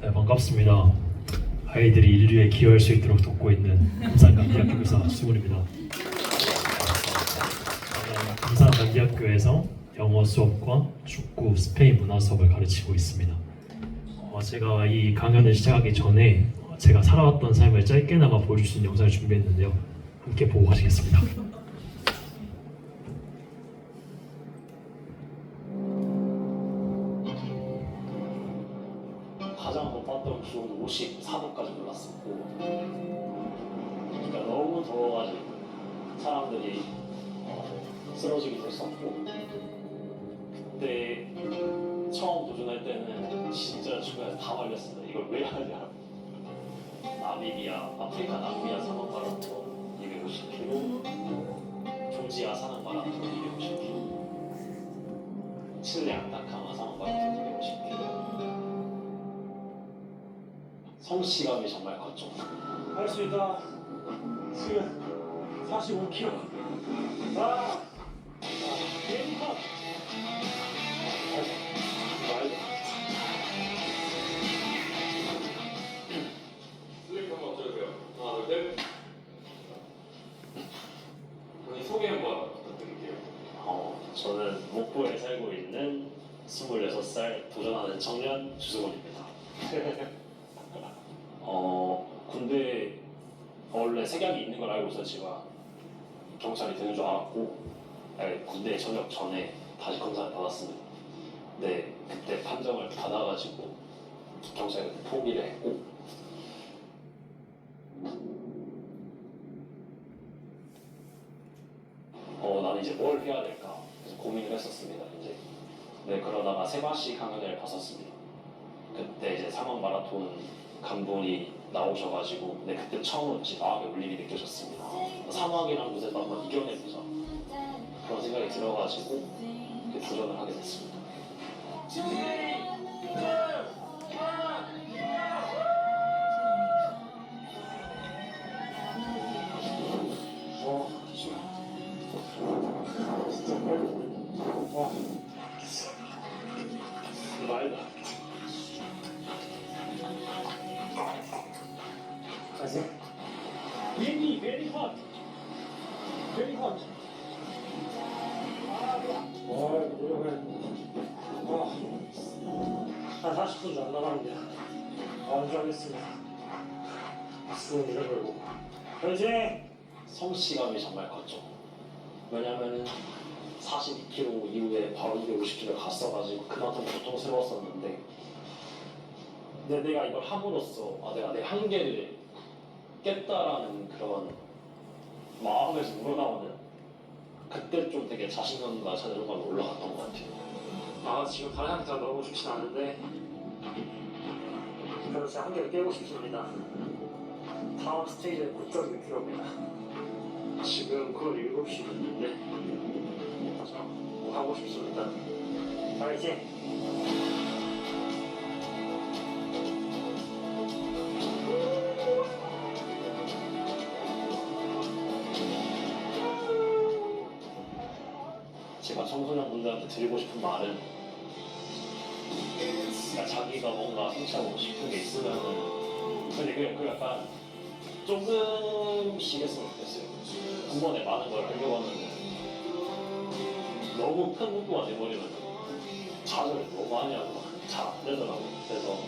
네, 반갑습니다. 아이들이 인류에 기여할 수 있도록 돕고 있는 금산감기학교 교사 수근입니다. 저는 금산감기학교에서 영어 수업과 축구, 스페인 문화 수업을 가르치고 있습니다. 어, 제가 이 강연을 시작하기 전에 어, 제가 살아왔던 삶을 짧게나마 보여줄 수 있는 영상을 준비했는데요. 함께 보고 가시겠습니다. 더워가지고 사람들이 어, 쓰러지기도 했었고 그때 처음 도전할 때는 진짜 주변에 다 말렸습니다 이걸 왜 하냐 나미비아, 아프리카 나미비아 사막 바람도 250km 조지아 사막 바람도 250km 칠레 안타카마 사막 바람도 250km 성취감이 정말 컸죠. 할 수 있다. 지금 45kg. 아, 알았고 아니, 군대 전역 전에 다시 검사를 받았습니다. 근데 그때 판정을 받아가지고 경찰에 포기를 했고 어, 나는 이제 뭘 해야 될까 그래서 고민을 했었습니다. 이제 네 그러다가 세바시 강연을 봤었습니다. 그때 이제 상황 마라톤 감독이 나오셔가지고 근데 그때 처음으로 제 마음에 울림이 느껴졌습니다. 사막이라는 곳에서 한번 이겨내보자 그런 생각이 들어가지고 도전을 하게 됐습니다. 어, 진짜 빨리. 와, 말다. 비행기 very hot. very hot. 와, 노력해. 와, 한 40분 안 남았는데. 완주하겠습니다. 수은 잃어버리고. 현재 성취감이 정말 컸죠. 왜냐면은 42km 이후에 바로 250km 갔어가지고 그만큼 고통스러웠었는데 근데 내가 이걸 함으로써 아 내가 내 한계를 깼다라는 그런 마음에서 우러나오는 그때 좀 되게 자신감과 자존감이 올라갔던 것 같아요. 아 지금 다른 상태가 너무 좋진 않은데 그래도 제 한계를 깨고 싶습니다. 다음 스테이지는 고점이 필요합니다. 지금 그 7시 됐는데 꼭 하고 싶습니다. 알지? 제 분들한테 드리고 싶은 말은 그러니까 자기가 뭔가 성취하고 싶은 게 있으면은 근데 그, 그 약간 조금씩 했으면 좋겠어요. 한 번에 많은 걸 하려고 하면은 너무 큰 목표가 돼버리면 자극을 너무 많이 하고 잘 안 되더라고요. 그래서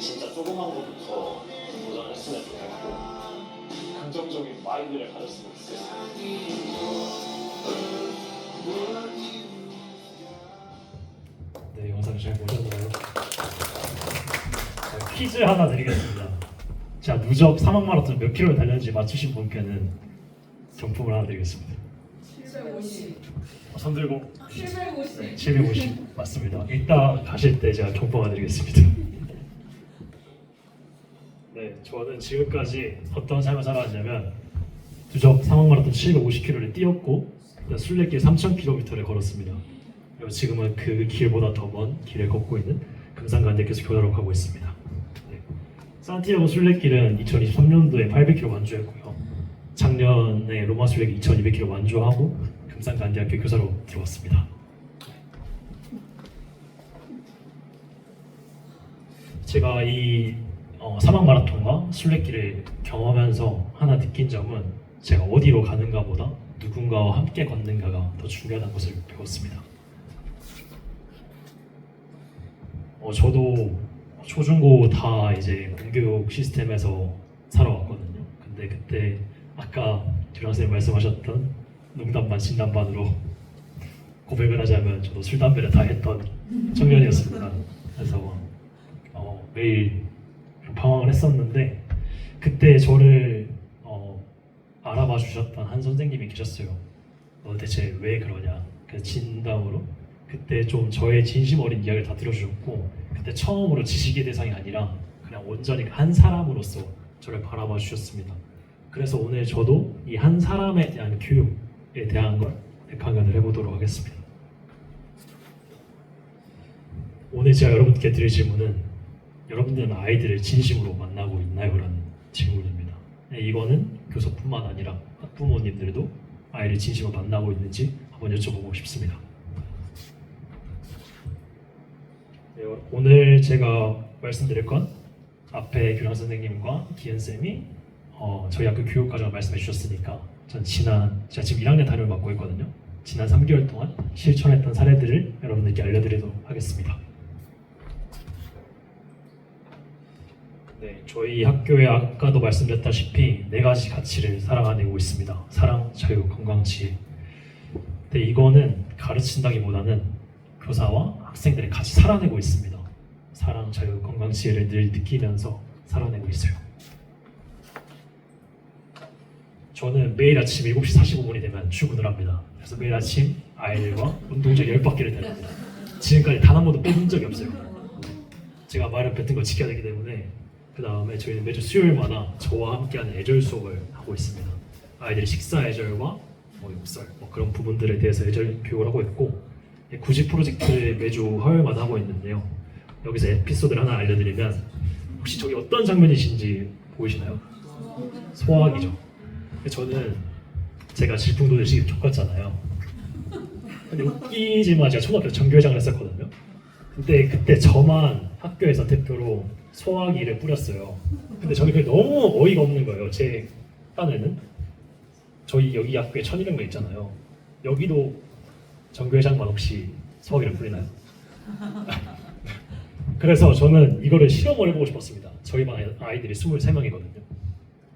진짜 조그만 것부터 도전했으면 좋겠고 긍정적인 마인드를 가졌으면 좋겠어요. 잘 보셨나요? 자, 퀴즈 하나 드리겠습니다. 자, 누적 사막 마라톤 몇 킬로 달렸는지 맞추신 분께는 경품을 하나 드리겠습니다. 750. 어, 손 들고 750. 네, 750 맞습니다. 이따 가실 때 제가 경품 하나 드리겠습니다. 네, 저는 지금까지 어떤 삶을 살아왔냐면 누적 사막 마라톤 750km를 뛰었고 순례길 3,000km를 걸었습니다. 지금은 그 길보다 더 먼 길을 걷고 있는 금산간대교에서 교사로 가고 있습니다. 네. 산티아고 순례길은 2023년도에 800km 완주했고요. 작년에 로마 순례길 2,200km 완주하고 금산간대학교 교사로 들어왔습니다. 제가 이 어, 사막 마라톤과 순례길을 경험하면서 하나 느낀 점은 제가 어디로 가는가보다 누군가와 함께 걷는가가 더 중요하다는 것을 배웠습니다. 어, 저도 초중고 다 이제 공교육 시스템에서 살아왔거든요. 근데 그때 아까 교장 선생님 말씀하셨던 농담 반 진담 반으로 고백을 하자면 저도 술 담배를 다 했던 청년이었습니다. 그래서 어, 매일 좀 방황을 했었는데 그때 저를 어, 알아봐 주셨던 한 선생님이 계셨어요. 너 대체 왜 그러냐? 그 진담으로 그때 좀 저의 진심 어린 이야기를 다 들어주셨고 그때 처음으로 지식의 대상이 아니라 그냥 온전히 한 사람으로서 저를 바라봐 주셨습니다. 그래서 오늘 저도 이 한 사람에 대한 교육에 대한 걸 강연을 해보도록 하겠습니다. 오늘 제가 여러분께 드릴 질문은 여러분들은 아이들을 진심으로 만나고 있나요? 라는 질문입니다. 네, 이거는 교사뿐만 아니라 학부모님들도 아이를 진심으로 만나고 있는지 한번 여쭤보고 싶습니다. 네, 오늘 제가 말씀드릴 건 앞에 교장 선생님과 기현 쌤이 어, 저희 학교 교육 과정을 말씀해 주셨으니까 전 지난 제가 지금 1학년 담임을 맡고 있거든요. 지난 3개월 동안 실천했던 사례들을 여러분들께 알려드리도록 하겠습니다. 네, 저희 학교에 아까도 말씀드렸다시피 네 가지 가치를 살아가내고 있습니다. 사랑, 자유, 건강, 지혜. 근데 이거는 가르친다기보다는 교사와 학생들이 같이 살아내고 있습니다. 사랑, 자유, 건강, 지혜를 늘 느끼면서 살아내고 있어요. 저는 매일 아침 7시 45분이 되면 출근을 합니다. 그래서 매일 아침 아이들과 운동장 10바퀴를 다닙니다. 지금까지 단 한 번도 뽑은 적이 없어요. 제가 말을 뱉은 걸 지켜야 되기 때문에 그 다음에 저희는 매주 수요일마다 저와 함께하는 애절 수업을 하고 있습니다. 아이들이 식사 애절과 뭐 욕설 뭐 그런 부분들에 대해서 애절 교육을 하고 있고 구직 프로젝트를 매주 화요일마다 하고 있는데요. 여기서 에피소드를 하나 알려드리면 혹시 저기 어떤 장면이신지 보이시나요? 소화기죠. 저는 제가 질풍노도의 시기 족같잖아요. 근데 웃기지만 제가 초등학교 때 전교회장을 했었거든요. 근데 그때 저만 학교에서 대표로 소화기를 뿌렸어요. 근데 저는 그게 너무 어이가 없는 거예요. 제 딴에는 저희 여기 학교에 1200명 있잖아요. 여기도 전교회장만 혹시 소화기를 뿌리나요? 그래서 저는 이거를 실험을 해보고 싶었습니다. 저희 반 아이들이 23명이거든요.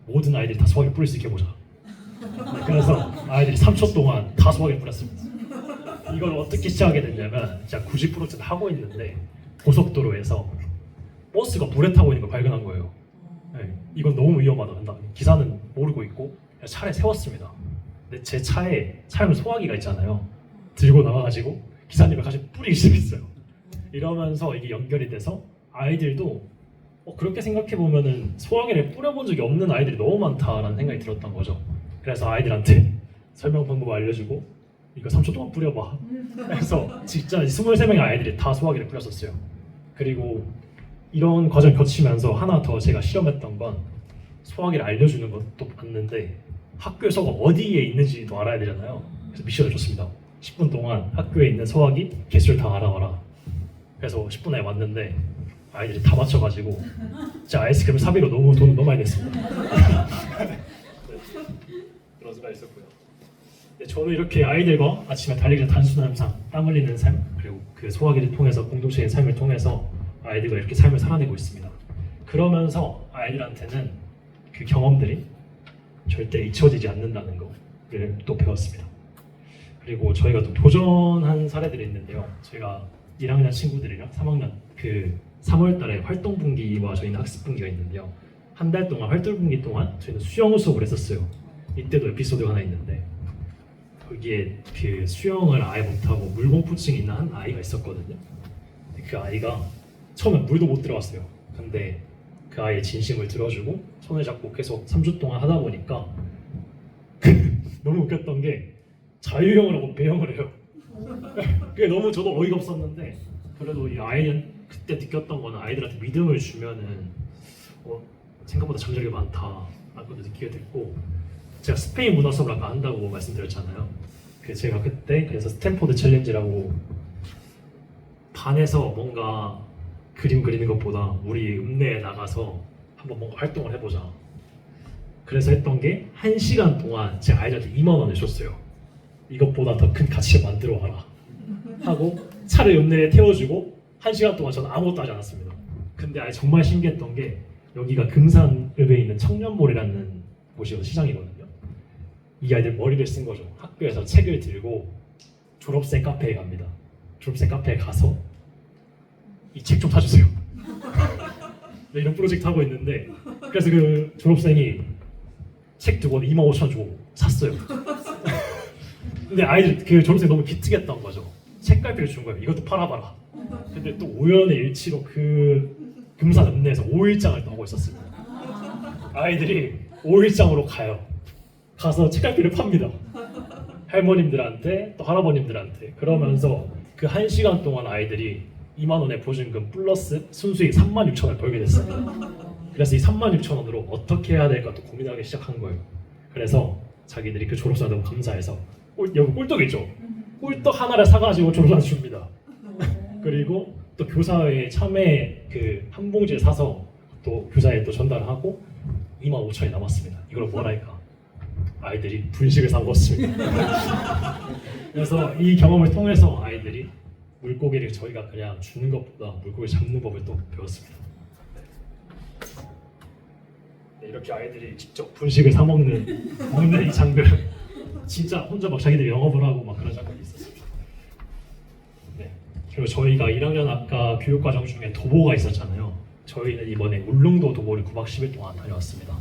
모든 아이들이 다 소화기 뿌릴 수 있게 해보자. 그래서 아이들이 3초 동안 다 소화기 뿌렸습니다. 이걸 어떻게 시작하게 됐냐면 제가 90%를 하고 있는데 고속도로에서 버스가 불에 타고 있는 걸 발견한 거예요. 네, 이건 너무 위험하다. 한다. 기사는 모르고 있고 차를 세웠습니다. 근데 제 차에 차량 소화기가 있잖아요. 들고 나와가지고 기사님을 같이 뿌리기 시작했어요. 이러면서 이게 연결이 돼서 아이들도 어, 그렇게 생각해 보면은 소화기를 뿌려본 적이 없는 아이들이 너무 많다라는 생각이 들었던 거죠. 그래서 아이들한테 설명 방법 알려주고 이거 3초 동안 뿌려봐. 그래서 진짜 23명의 아이들이 다 소화기를 뿌렸었어요. 그리고 이런 과정 거치면서 하나 더 제가 실험했던 건 소화기를 알려주는 것도 봤는데 학교에 소가 어디에 있는지도 알아야 되잖아요. 그래서 미션을 줬습니다. 10분 동안 학교에 있는 소화기 개수를 다 알아와라. 그래서 10분에 왔는데 아이들이 다 맞춰가지고 진짜 아이스크림 사비로 너무 돈 너무 많이 냈습니다. 그런 수가 있었고요. 네, 저는 이렇게 아이들과 아침에 달리기 전 단순한 항상 땀 흘리는 삶 그리고 그 소화기를 통해서 공동체의 삶을 통해서 아이들과 이렇게 삶을 살아내고 있습니다. 그러면서 아이들한테는 그 경험들이 절대 잊혀지지 않는다는 거를 또 배웠습니다. 그리고 저희가 또 도전한 사례들이 있는데요. 저희가 1학년 친구들이랑 3학년 그 3월달에 활동 분기와 저희는 학습 분기가 있는데요. 한 달 동안 활동 분기 동안 저희는 수영 수업을 했었어요. 이때도 에피소드가 하나 있는데 거기에 그 수영을 아예 못하고 물공포증이 있는 한 아이가 있었거든요. 그 아이가 처음에 물도 못 들어갔어요. 근데 그 아이의 진심을 들어주고 손을 잡고 계속 3주 동안 하다 보니까 너무 웃겼던 게 자유형을 하고 배영을 해요. 그게 너무 저도 어이가 없었는데 그래도 이 아이는 그때 느꼈던 거는 아이들한테 믿음을 주면은 어, 생각보다 잠재력이 많다 라는 걸 느끼게 됐고 제가 스페인 문화 수업을 아까 한다고 말씀드렸잖아요. 그 제가 그때 그래서 스탠포드 챌린지라고 반에서 뭔가 그림 그리는 것보다 우리 읍내에 나가서 한번 뭔가 활동을 해보자. 그래서 했던 게 한 시간 동안 제 아이들한테 2만 원을 줬어요. 이것보다 더 큰 가치를 만들어 와라. 하고 차를 읍내에 태워주고 한 시간 동안 저는 아무것도 하지 않았습니다. 근데 아예 정말 신기했던 게 여기가 금산읍에 있는 청년몰이라는 곳이고 시장이거든요. 이 아이들 머리를 쓴 거죠. 학교에서 책을 들고 졸업생 카페에 갑니다. 졸업생 카페에 가서 이 책 좀 사주세요. 네, 이런 프로젝트 하고 있는데 그래서 그 졸업생이 책두권 2만 5천 원 주고 샀어요. 근데 아이들 그 졸업생 너무 기특했던 거죠. 책갈피를 준 거예요. 이것도 팔아봐라. 근데 또 우연의 일치로 그 금산 읍내에서 5일장을 하고 있었습니다. 아이들이 5일장으로 가요. 가서 책갈피를 팝니다. 할머님들한테 또 할아버님들한테 그러면서 그 한 시간 동안 아이들이 2만 원의 보증금 플러스 순수익 3만 6천 원을 벌게 됐어요. 그래서 이 3만 6천 원으로 어떻게 해야 될까 또 고민하기 시작한 거예요. 그래서 자기들이 그 졸업생 너무 감사해서 꿀, 여기 꿀떡 있죠? 꿀떡 하나를 사가지고 졸업생 줍니다. 그리고 또 교사의 참외 그 한 봉지를 사서 또 교사에 또 전달하고 2만 5천이 남았습니다. 이걸 뭐랄까? 아이들이 분식을 사 먹었습니다. 그래서 이 경험을 통해서 아이들이 물고기를 저희가 그냥 주는 것보다 물고기 잡는 법을 또 배웠습니다. 네, 이렇게 아이들이 직접 분식을 사 먹는 먹는 이 장면 진짜 혼자 막 자기들 영업을 하고 막 그런 장면이 있었습니다. 네. 그리고 저희가 1학년 아까 교육과정 중에 도보가 있었잖아요. 저희는 이번에 울릉도 도보를 9박 10일 동안 다녀왔습니다.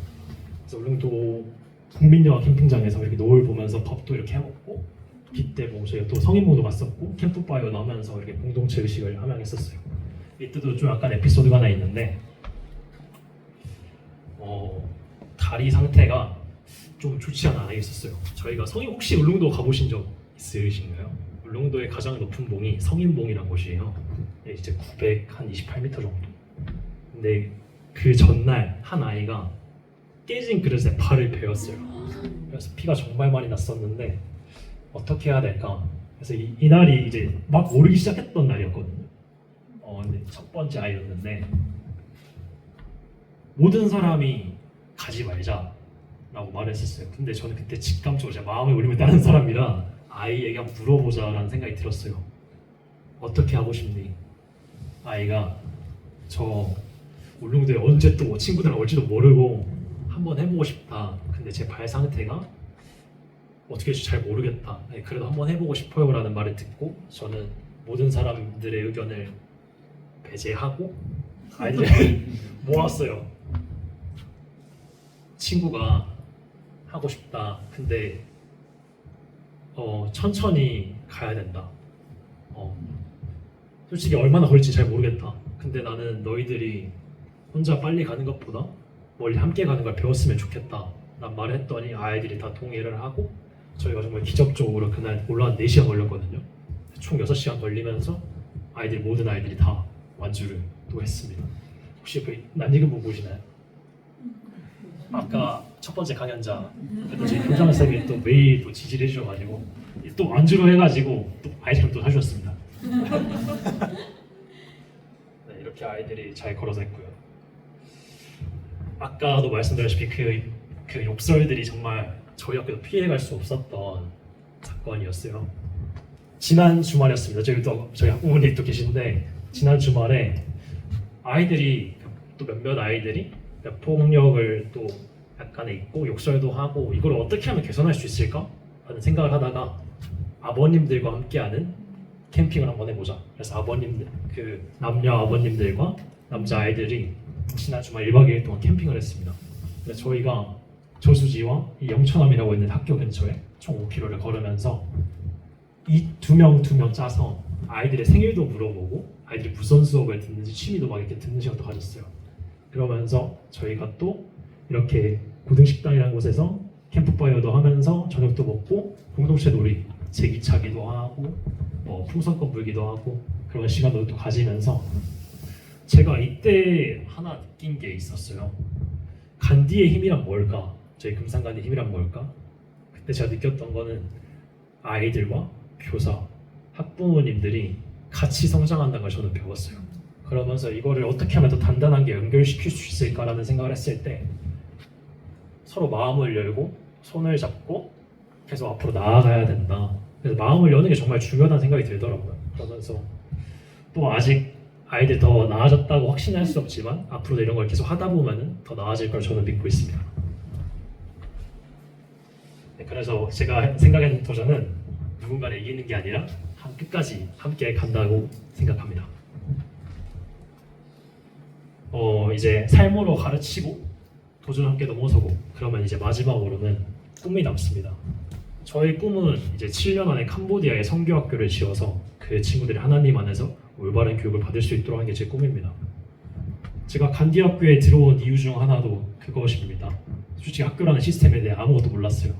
그래서 울릉도 국민영화 캠핑장에서 이렇게 노을 보면서 밥도 이렇게 해먹고 빗대 뭐 저희가 또 성인모도 갔었고 캠프파이어 나오면서 이렇게 공동체 의식을 함양했었어요. 이때도 좀 약간 에피소드가 하나 있는데 어, 다리 상태가 좀 좋지 않아 있었어요. 저희가 성인 혹시 울릉도 가보신 적 있으신가요? 울릉도의 가장 높은 봉이 성인봉이라는 곳이에요. 네, 이제 928m 정도. 근데 그 전날 한 아이가 깨진 그릇에 발을 베었어요. 그래서 피가 정말 많이 났었는데 어떻게 해야 될까? 그래서 이, 이 날이 이제 막 오르기 시작했던 날이었거든요. 어, 근데 첫 번째 아이였는데 모든 사람이 가지 말자 라고 말했었어요. 근데 저는 그때 직감적으로 제 마음에 울림을 따는 사람이라 아이에게 한번 물어보자라는 생각이 들었어요. 어떻게 하고 싶니? 아이가 저 울릉도에 언제 또 친구들이랑 올지도 모르고 한번 해보고 싶다. 근데 제 발 상태가 어떻게 될지 잘 모르겠다. 네, 그래도 한번 해보고 싶어요라는 말을 듣고 저는 모든 사람들의 의견을 배제하고 아이들을 모았어요. 친구가 하고 싶다. 근데 어, 천천히 가야 된다. 어, 솔직히 얼마나 걸릴지 잘 모르겠다. 근데 나는 너희들이 혼자 빨리 가는 것보다 멀리 함께 가는 걸 배웠으면 좋겠다. 난 말을 했더니 아이들이 다 동의를 하고 저희가 정말 기적적으로 그날 올라간 4시간 걸렸거든요. 총 6시간 걸리면서 아이들 모든 아이들이 다 완주를 또 했습니다. 혹시 그 낯익은 분 보시나요? 아까 첫 번째 강연자 또 저희 교장 선생님이 또 매일 또 지지를 해주셔가지고 또 완주로 해가지고 또 아이템을 또 사주셨습니다. 네, 이렇게 아이들이 잘 걸어서 했고요. 아까도 말씀드렸다시피 그, 그 욕설들이 정말 저희 학교도 피해갈 수 없었던 사건이었어요. 지난 주말이었습니다. 저희 또 저희 학부모님 또 계신데 지난 주말에 아이들이 또 몇몇 아이들이 폭력을 또 약간의 있고 욕설도 하고 이걸 어떻게 하면 개선할 수 있을까 하는 생각을 하다가 아버님들과 함께하는 캠핑을 한번 해보자. 그래서 아버님들 그 남녀 아버님들과 남자 아이들이 지난 주말 1박 2일 동안 캠핑을 했습니다. 그래서 저희가 저수지와 이 영천함이라고 있는 학교 근처에 총 5km를 걸으면서 이 두 명 두 명 짜서 아이들의 생일도 물어보고 아이들이 무슨 수업을 듣는지 취미도 막 이렇게 듣는 시간도 가졌어요. 그러면서 저희가 또 이렇게 고등식당이라는 곳에서 캠프파이어도 하면서 저녁도 먹고 공동체 놀이, 제기차기도 하고 뭐 풍선껌 불기도 하고 그런 시간도 또 가지면서 제가 이때 하나 느낀 게 있었어요. 간디의 힘이란 뭘까? 저희 금산간디의 힘이란 뭘까? 그때 제가 느꼈던 거는 아이들과 교사, 학부모님들이 같이 성장한다는 걸 저는 배웠어요. 그러면서 이거를 어떻게 하면 더 단단하게 연결시킬 수 있을까라는 생각을 했을 때 서로 마음을 열고 손을 잡고 계속 앞으로 나아가야 된다. 그래서 마음을 여는 게 정말 중요하다는 생각이 들더라고요. 그러면서 또 아직 아이들 더 나아졌다고 확신할 수 없지만 앞으로도 이런 걸 계속 하다 보면은 더 나아질 걸 저는 믿고 있습니다. 네, 그래서 제가 생각하는 도전은 누군가를 이기는 게 아니라 한 끝까지 함께 간다고 생각합니다. 어 이제 삶으로 가르치고 도전 함께 넘어서고 그러면 이제 마지막으로는 꿈이 남습니다. 저의 꿈은 이제 7년 안에 캄보디아에 성교학교를 지어서 그 친구들이 하나님 안에서 올바른 교육을 받을 수 있도록 하는 게 제 꿈입니다. 제가 간디 학교에 들어온 이유 중 하나도 그것입니다. 솔직히 학교라는 시스템에 대해 아무것도 몰랐어요.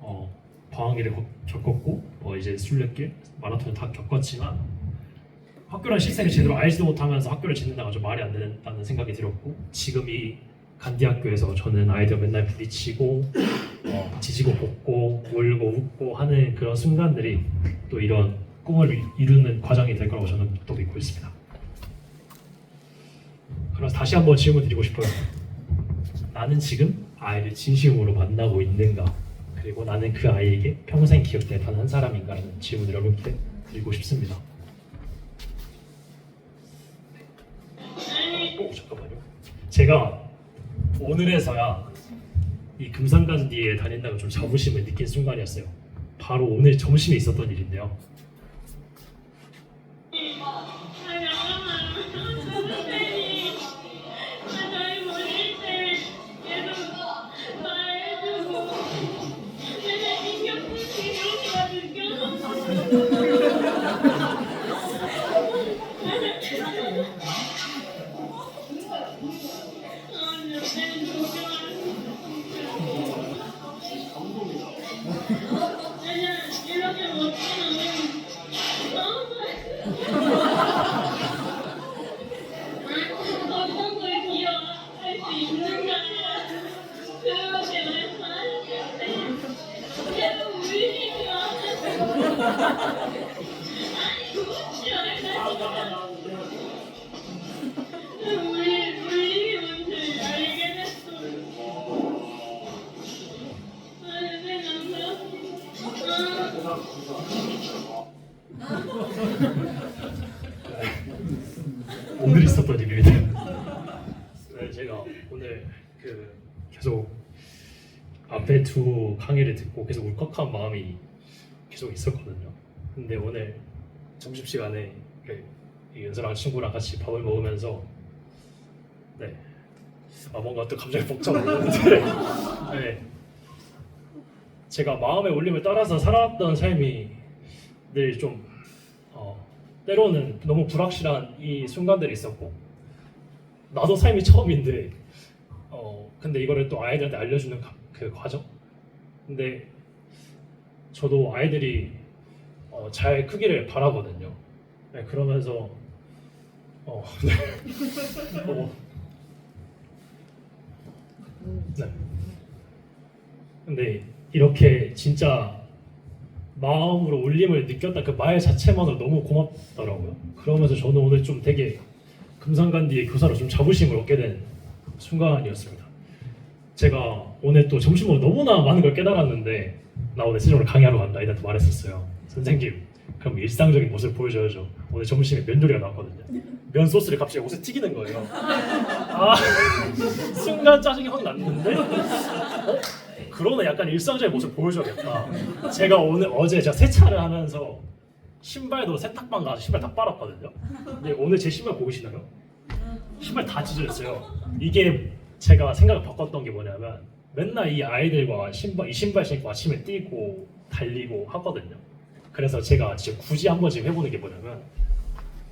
어, 방황기를 겪- 겪었고 뭐 이제 순례길, 마라톤을 다 겪었지만 학교라는 시스템을 제대로 알지도 못하면서 학교를 짓는다가 좀 말이 안 된다는 생각이 들었고 지금 이 간디 학교에서 저는 아이들 맨날 부딪히고 어, 지지고 볶고 울고 웃고 하는 그런 순간들이 또 이런 꿈을 이루는 과정이 될 거라고 저는 또 믿고 있습니다. 그래서 다시 한번 질문 드리고 싶어요. 나는 지금 아이를 진심으로 만나고 있는가? 그리고 나는 그 아이에게 평생 기억될 단 한 사람인가라는 질문을 여러분께 드리고 싶습니다. 오 잠깐만요. 제가 오늘에서야 이 금산간디에 다닌다고 좀 자부심을 느낀 순간이었어요. 바로 오늘 점심에 있었던 일인데요. 오늘 있었던 일입니다. 네, 제가 오늘 그 계속 앞에 두 강의를 듣고 계속 울컥한 마음이 계속 있었거든요. 근데 오늘 점심 시간에 이 연서랑 친구랑 같이 밥을 먹으면서 네, 아 뭔가 또 감정이 복잡했는데 네, 제가 마음의 울림을 따라서 살았던 삶이 늘좀 어, 때로는 너무 불확실한 이 순간들이 있었고 나도 삶이 처음인데 어 근데 이거를 또 아이들한테 알려주는 가- 그 과정 근데 저도 아이들이 어, 잘 크기를 바라거든요 네, 그러면서 어, 네. 어, 네. 근데 이렇게 진짜 마음으로 울림을 느꼈다 그 말 자체만으로 너무 고맙더라고요. 그러면서 저는 오늘 좀 되게 금상간디의 교사로 좀 자부심을 얻게 된 순간이었습니다. 제가 오늘 또 점심으로 너무나 많은 걸 깨달았는데 나 오늘 세종으로 강의하러 간다 이한테 말했었어요. 선생님 그럼 일상적인 모습을 보여줘야죠. 오늘 점심에 면 요리가 나왔거든요. 면 소스를 갑자기 옷에 튀기는 거예요. 아 순간 짜증이 확 났는데 어? 그러면 약간 일상적인 모습 보여줘야겠다. 제가 오늘 어제 제가 세차를 하면서 신발도 세탁방 가서 신발 다 빨았거든요. 근데 오늘 제 신발 보이시나요? 신발 다 찢어졌어요. 이게 제가 생각을 바꿨던 게 뭐냐면 맨날 이 아이들과 신발 이 신발 신고 아침에 뛰고 달리고 하거든요. 그래서 제가 진짜 굳이 한번 지금 해보는 게 뭐냐면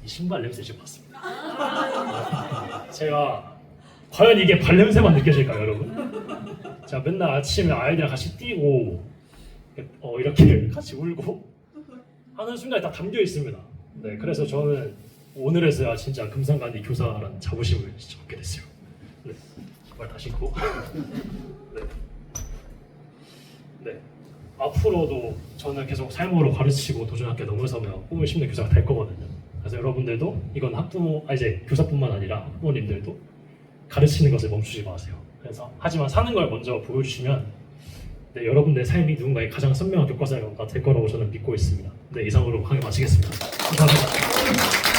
이 신발 냄새 지금 봤습니다. 제가 과연 이게 발냄새만 느껴질까요, 여러분? 제가 맨날 아침에 아이들이랑 같이 뛰고 어, 이렇게 같이 울고 하는 순간에 다 담겨 있습니다. 네, 그래서 저는 오늘에서야 진짜 금상간디 교사라는 자부심을 얻게 됐어요. 네, 정말 다 신고. 네. 네. 앞으로도 저는 계속 삶으로 가르치고 도전학교 넘어서면 꿈을 심는 교사가 될 거거든요. 그래서 여러분들도 이건 학부모, 아 이제 교사뿐만 아니라 학부모님들도 가르치는 것을 멈추지 마세요. 그래서 하지만 사는 걸 먼저 보여주시면 네, 여러분들의 삶이 누군가의 가장 선명한 교과서가 될 거라고 저는 믿고 있습니다. 네, 이상으로 강의 마치겠습니다. 감사합니다.